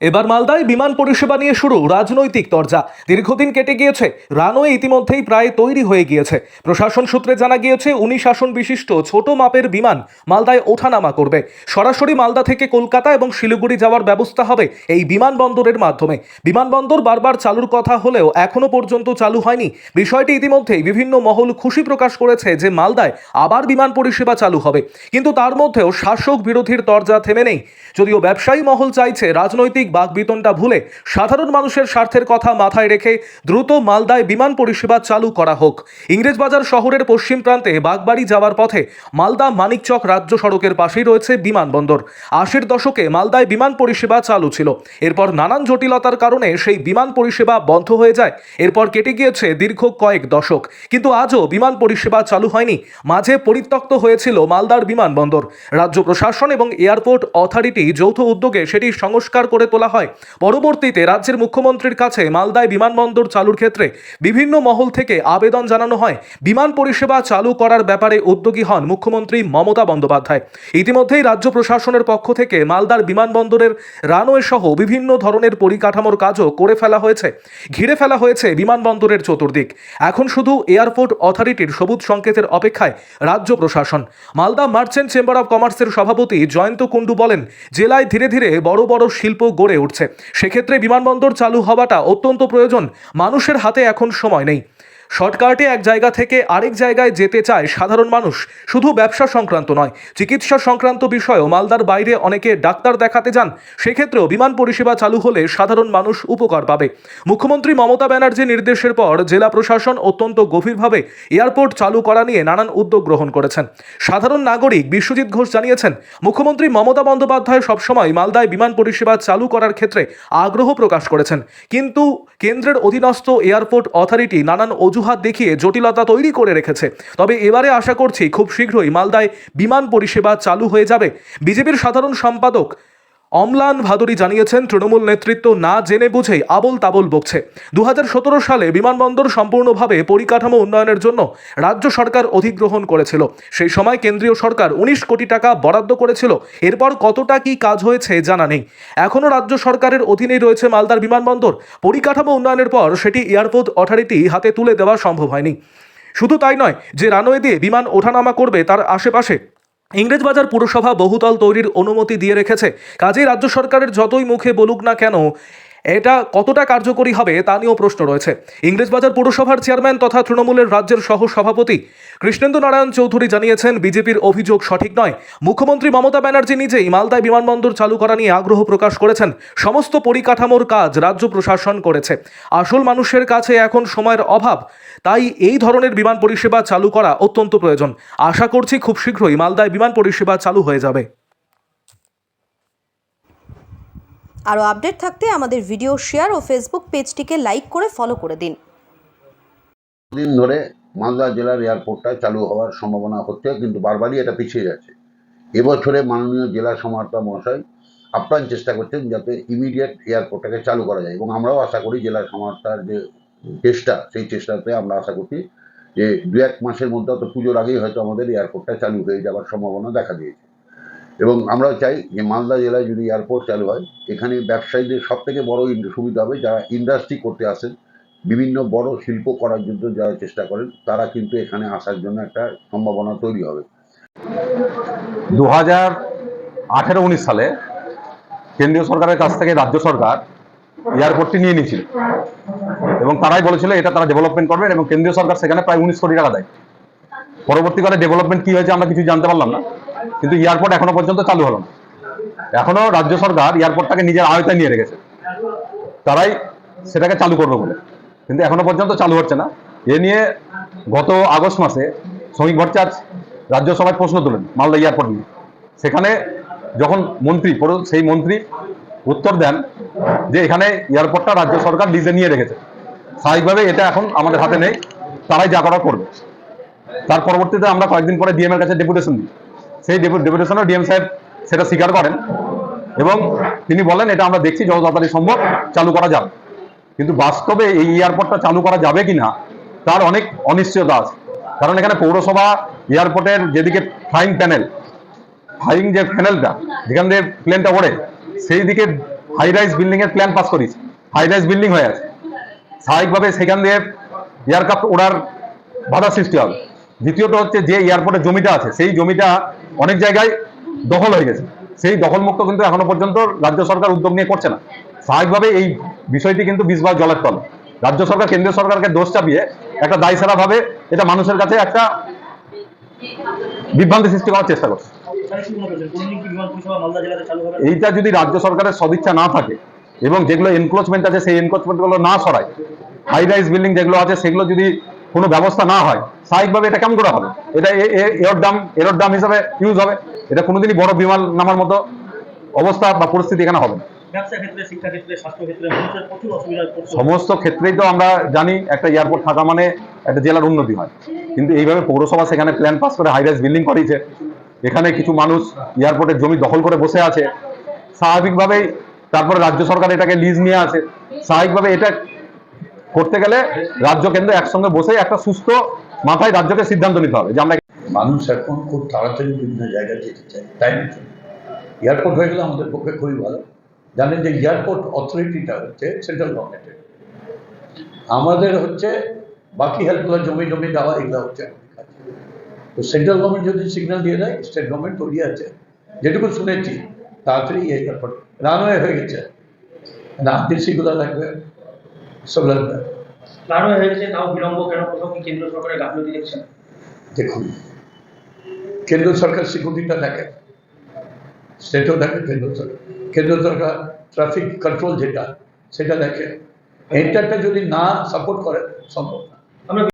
এবার মালদায় বিমান পরিষেবা নিয়ে শুরু রাজনৈতিক তরজা। দীর্ঘদিন কেটে গিয়েছে, রানওয়ে ইতিমধ্যেই প্রায় তৈরি হয়ে গিয়েছে। প্রশাসন সূত্রে জানা গিয়েছে উনিশ আসন বিশিষ্ট ছোট মাপের বিমান মালদায় ওঠানামা করবে। সরাসরি মালদা থেকে কলকাতা এবং শিলিগুড়ি যাওয়ার ব্যবস্থা হবে এই বিমানবন্দরের মাধ্যমে। বিমানবন্দর বারবার চালুর কথা হলেও এখনও পর্যন্ত চালু হয়নি। বিষয়টি ইতিমধ্যেই বিভিন্ন মহল খুশি প্রকাশ করেছে যে মালদায় আবার বিমান পরিষেবা চালু হবে। কিন্তু তার মধ্যেও শাসক বিরোধীর তরজা থেমে নেই। যদিও ব্যবসায়ী মহল চাইছে রাজনৈতিক বাকবিতনটা ভুলে সাধারণ মানুষের স্বার্থের কথা মাথায় রেখে দ্রুত মালদায় বিমান পরিষেবা চালু করা হোক। ইংরেজবাজার শহরের পশ্চিম প্রান্তে বাগবাড়ি যাওয়ার পথে মালদা মানিকচক রাজ্য সড়কের পাশেই রয়েছে বিমানবন্দর আশির দশকে মালদায় বিমান পরিষেবা চালু ছিল। এরপর নানান জটিলতার কারণে সেই বিমান পরিষেবা বন্ধ হয়ে যায়। এরপর কেটে গিয়েছে দীর্ঘ কয়েক দশক। কিন্তু আজও বিমান পরিষেবা চালু হয়নি। মাঝে পরিত্যক্ত হয়েছিল মালদার বিমানবন্দর রাজ্য প্রশাসন এবং এয়ারপোর্ট অথরিটি যৌথ উদ্যোগে সেটি সংস্কার করে তোলা হয়। পরবর্তীতে রাজ্যের মুখ্যমন্ত্রীর কাছে মালদায় বিমানবন্দর চালুর ক্ষেত্রে বিভিন্ন মহল থেকে আবেদন জানানো হয়। বিমান পরিষেবা চালু করার ব্যাপারে উদ্যোগী হন মুখ্যমন্ত্রী মমতা বন্দ্যোপাধ্যায়। ইতিমধ্যেই রাজ্য প্রশাসনের পক্ষ থেকে মালদার বিমানবন্দরের রানওয়ে সহ বিভিন্ন ধরনের পরিকাঠামোর কাজও করে ফেলা হয়েছে। ঘিরে ফেলা হয়েছে বিমানবন্দরের চতুর্দিক। এখন শুধু এয়ারপোর্ট অথরিটির সবুজ সংকেতের অপেক্ষায় রাজ্য প্রশাসন। মালদা মার্চেন্ট চেম্বার অব কমার্সের সভাপতি জয়ন্ত কুণ্ডু বলেন, জেলায় ধীরে ধীরে বড় বড় শিল্প গড়ে উঠছে। সেক্ষেত্রে বিমানবন্দর চালু হওয়াটা অত্যন্ত প্রয়োজন। মানুষের হাতে এখন সময় নেই। শর্টকাটে এক জায়গা থেকে আরেক জায়গায় যেতে চায় সাধারণ মানুষ। শুধু ব্যবসা সংক্রান্ত নয়, চিকিৎসা সংক্রান্ত বিষয়েও মালদার বাইরে অনেকে ডাক্তার দেখাতে যান। সেক্ষেত্রেও বিমান পরিষেবা চালু হলে সাধারণ মানুষ উপকার পাবে। মুখ্যমন্ত্রী মমতা ব্যানার্জির নির্দেশের পর জেলা প্রশাসন অত্যন্ত গভীরভাবে এয়ারপোর্ট চালু করা নিয়ে নানান উদ্যোগ গ্রহণ করেছেন। সাধারণ নাগরিক বিশ্বজিৎ ঘোষ জানিয়েছেন, মুখ্যমন্ত্রী মমতা বন্দ্যোপাধ্যায় সবসময় মালদায় বিমান পরিষেবা চালু করার ক্ষেত্রে আগ্রহ প্রকাশ করেছেন। কিন্তু কেন্দ্রের অধীনস্থ এয়ারপোর্ট অথরিটি নানান অজুহাত দেখিয়ে জটিলতা তৈরি করে রেখেছে। তবে এবারে আশা করছি খুব শীঘ্রই মালদায় বিমান পরিষেবা চালু হয়ে যাবে। বিজেপির সাধারণ সম্পাদক অম্লান ভাদুরী জানিয়েছেন, তৃণমূল নেতৃত্ব না জেনে বুঝেই আবল তাবল বকছে। দু হাজার সতেরো সালে বিমানবন্দর সম্পূর্ণভাবে পরিকাঠামো উন্নয়নের জন্য রাজ্য সরকার অধিগ্রহণ করেছিল। সেই সময় কেন্দ্রীয় সরকার উনিশ কোটি টাকা বরাদ্দ করেছিল। এরপর কতটা কি কাজ হয়েছে জানা নেই। এখনও রাজ্য সরকারের অধীনেই রয়েছে মালদার বিমানবন্দর। পরিকাঠামো উন্নয়নের পর সেটি এয়ারপোর্ট অথরিটি হাতে তুলে দেওয়া সম্ভব হয়নি। শুধু তাই নয়, যে রানওয়ে দিয়ে বিমান ওঠানামা করবে তার আশেপাশে ইংরেজবাজার পুরসভা বহুতল তৈরির অনুমতি দিয়ে রেখেছে। কাজেই রাজ্য সরকারের যতই মুখে বলুক না কেন এটা কতটা কার্যকরী হবে তা নিয়েও প্রশ্ন রয়েছে। ইংরেজবাজার পুরসভার চেয়ারম্যান তথা তৃণমূলের রাজ্যের সহ সভাপতি কৃষ্ণেন্দু নারায়ণ চৌধুরী জানিয়েছেন, বিজেপির অভিযোগ সঠিক নয়। মুখ্যমন্ত্রী মমতা ব্যানার্জি নিজেই মালদায় বিমানবন্দর চালু করা নিয়ে আগ্রহ প্রকাশ করেছেন। সমস্ত পরিকাঠামোর কাজ রাজ্য প্রশাসন করেছে। আসল মানুষের কাছে এখন সময়ের অভাব। তাই এই ধরনের বিমান পরিষেবা চালু করা অত্যন্ত প্রয়োজন। আশা করছি খুব শীঘ্রই মালদায় বিমান পরিষেবা চালু হয়ে যাবে। আরও আপডেট থাকতে আমাদের ভিডিও শেয়ার ও ফেসবুক পেজটিকে লাইক করে ফলো করে দিন। দিন ধরে মালদা জেলার এয়ারপোর্টটা চালু হওয়ার সম্ভাবনা হচ্ছে কিন্তু বারবারই এটা পিছিয়ে যাচ্ছে। এবছরে মাননীয় জেলা সমাহর্তা মহাশয় আপ্রাণ চেষ্টা করছেন যাতে ইমিডিয়েট এয়ারপোর্টটাকে চালু করা যায় এবং আমরাও আশা করি জেলা সমাহর্তার যে চেষ্টা, সেই চেষ্টাতে আমরা আশা করছি যে দু এক মাসের মধ্যে অত পুজোর আগেই হয়তো আমাদের এয়ারপোর্টটা চালু হয়ে যাওয়ার সম্ভাবনা দেখা দিয়েছে। এবং আমরাও চাই যে মালদা জেলায় যদি এয়ারপোর্ট চালু হয়, এখানে ব্যবসায়ীদের সব থেকে বড় সুবিধা হবে যারা ইন্ডাস্ট্রি করতে আসেন, বিভিন্ন বড় শিল্প করার জন্য যারা চেষ্টা করেন, তারা কিন্তু এখানে আসার জন্য একটা সম্ভাবনা তৈরি হবে। দু হাজার আঠেরো উনিশ সালে কেন্দ্রীয় সরকারের কাছ থেকে রাজ্য সরকার এয়ারপোর্টটি নিয়ে নিয়েছিল। এবং তারাই বলেছিল এটা তারা ডেভেলপমেন্ট করবেন এবং কেন্দ্রীয় সরকার সেখানে প্রায় উনিশ কোটি টাকা দেয়। পরবর্তীকালে ডেভেলপমেন্ট কি হয়েছে আমরা কিছু জানতে পারলাম না। কিন্তু এয়ারপোর্ট এখনও পর্যন্ত চালু হলো না। এখনও রাজ্য সরকার এয়ারপোর্টটাকে নিজের আয়তায় নিয়ে রেখেছে। তারাই সেটাকে চালু করবে বলে। কিন্তু এখনও পর্যন্ত চালু হচ্ছে না। এ নিয়ে গত আগস্ট মাসে শ্রমিক ভট্টাচার্য রাজ্যসভায় প্রশ্ন তোলেন মালদা এয়ারপোর্ট নিয়ে। সেখানে যখন মন্ত্রী সেই মন্ত্রী উত্তর দেন যে এখানে এয়ারপোর্টটা রাজ্য সরকার লিজে নিয়ে রেখেছে। স্বাভাবিকভাবে এটা এখন আমাদের হাতে নেই। তারাই যা করার করবে। তার পরবর্তীতে আমরা কয়েকদিন পরে ডিএম এর কাছে ডেপুটেশন দিই। সেই ডেপুটেশনও ডিএম সাহেব সেটা স্বীকার করেন এবং তিনি বলেন, এটা আমরা দেখছি, যত তাড়াতাড়ি সম্ভব চালু করা যাবে। কিন্তু বাস্তবে এই এয়ারপোর্টটা চালু করা যাবে কিনা, তার অনেক অনিশ্চয়তা আছে। কারণ এখানে পৌরসভা এয়ারপোর্টের যেদিকে ফ্লাইং প্যানেল ফ্লাইং যে প্যানেলটা যেখান দিয়ে প্লেনটা ওড়ে সেই দিকে হাই রাইজ বিল্ডিং এর প্ল্যান পাস করিয়েছে হাই রাইজ বিল্ডিং হয়ে আছে। স্বাভাবিকভাবে সেখান দিয়ে এয়ারক্রাফট ওড়ার বাধা সৃষ্টি হবে। দ্বিতীয়ত হচ্ছে যে এয়ারপোর্টের জমিটা আছে, সেই জমিটা অনেক জায়গায় দখল হয়ে গেছে। সেই দখলমুক্ত কিন্তু এখনও পর্যন্ত রাজ্য সরকার উদ্যোগ নিয়ে করছে না। স্বাভাবিকভাবে এই বিষয়টি কিন্তু বিশ বিষবার জলের তল। রাজ্য সরকার, কেন্দ্রীয় সরকারকে দোষ চাপিয়ে একটা দায়সারা ভাবে এটা মানুষের কাছে একটা বিভ্রান্তি সৃষ্টি করার চেষ্টা করছে। এইটা যদি রাজ্য সরকারের সদিচ্ছা না থাকে এবং যেগুলো এনক্রোচমেন্ট আছে, সেই এনক্রোচমেন্টগুলো না সরায় হাই রাইজ বিল্ডিং যেগুলো আছে, সেগুলো যদি কোনো ব্যবস্থা না হয় স্বাভাবিকভাবে এটা কেমন করে হবে? এটা এর দাম এর হিসাবে ইউজ হবে। এটা কোনোদিনই বড় বিমান নামার মতো অবস্থা বা পরিস্থিতি এখানে হবে সমস্ত ক্ষেত্রেই তো আমরা জানি একটা এয়ারপোর্ট থাকা মানে একটা জেলার উন্নতি হয়। কিন্তু এইভাবে পৌরসভা সেখানে প্ল্যান পাস করে হাইরাইজ বিল্ডিং করিয়েছে এখানে কিছু মানুষ এয়ারপোর্টের জমি দখল করে বসে আছে। স্বাভাবিকভাবেই তারপরে রাজ্য সরকার এটাকে লিজ নিয়ে আছে। স্বাভাবিকভাবে এটা করতে গেলে রাজ্য কেন্দ্র একসঙ্গে বসে একটা সুস্থ মাথায় রাজ্যকে সিদ্ধান্ত নিতে হবে যে আমরা মানুষ এখন খুব তাড়াতাড়ি বিভিন্ন জায়গায় যেতে চায়, তাই এয়ারপোর্ট হয়ে গেলে আমাদের পক্ষে খুবই ভালো। জানেন যে এয়ারপোর্ট অথরিটিটা হচ্ছে সেন্ট্রাল গভর্নমেন্টের আমাদের হচ্ছে বাকি হেল্পগুলো, জমি জমি দেওয়া, এগুলো হচ্ছে তো সেন্ট্রাল গভর্নমেন্ট যদি সিগন্যাল দিয়ে দেয়, স্টেট গভর্নমেন্ট তৈরি আছে। যেটুকু শুনেছি, তাড়াতাড়ি এই এয়ারপোর্ট রানওয়ে হয়ে গেছে। আরটিসিগুলো লাগবে। সব প্ল্যান হয়ে গেছে তাও বিলম্ব কেন? কোথাও কি কেন্দ্র সরকারের গাফলতি দেখছেন? দেখুন কেন্দ্র সরকার সিকিউরিটিটা দেখে। স্টেটও দেখে কেন্দ্র সরকার। কেন্দ্র সরকার ট্রাফিক কন্ট্রোল যেটা সেটা দেখে। এন্টারটা যদি না সাপোর্ট করে সম্ভব না।